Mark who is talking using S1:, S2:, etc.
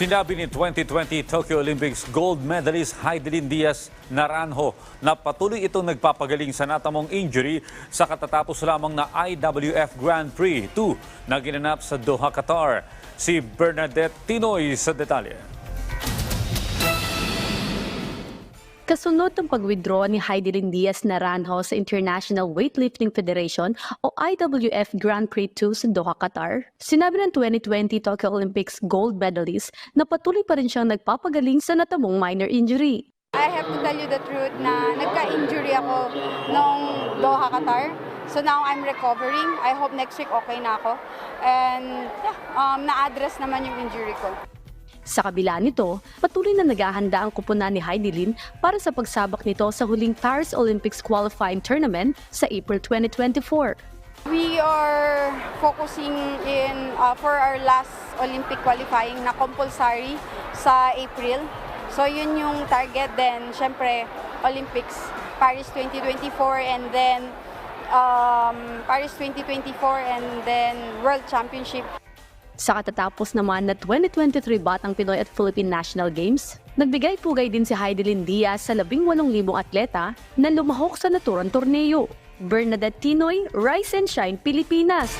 S1: Sinabi ni 2020 Tokyo Olympics gold medalist Heidelin Diaz Naranjo na patuloy itong nagpapagaling sa natamong injury sa katatapos lamang na IWF Grand Prix 2 na ginanap sa Doha, Qatar. Si Bernadette Tinoy sa detalye.
S2: Kasunod ng pag-withdraw ni Heidelin Diaz Naranjo sa International Weightlifting Federation o IWF Grand Prix 2 sa Doha, Qatar, sinabi ng 2020 Tokyo Olympics gold medalist na patuloy pa rin siyang nagpapagaling sa natamong minor injury.
S3: I have to tell you the truth na nagka-injury ako nung Doha, Qatar. So now I'm recovering. I hope next week okay na ako. And yeah, um, na-address naman yung injury ko.
S2: Sa kabila nito, patuloy na naghahanda ang kupunan ni Heidelin para sa pagsabak nito sa huling Paris Olympics qualifying tournament sa April 2024.
S3: We are focusing in uh, for our last Olympic qualifying na compulsory sa April. So yun yung target then syempre Olympics Paris 2024 and then um, Paris 2024 and then World Championship
S2: Sa katatapos naman na 2023 Batang Pinoy at Philippine National Games, nagbigay pugay din si Heidelin Diaz sa 18,000 atleta na lumahok sa naturang torneo. Bernadette Tinoy, Rise and Shine, Pilipinas.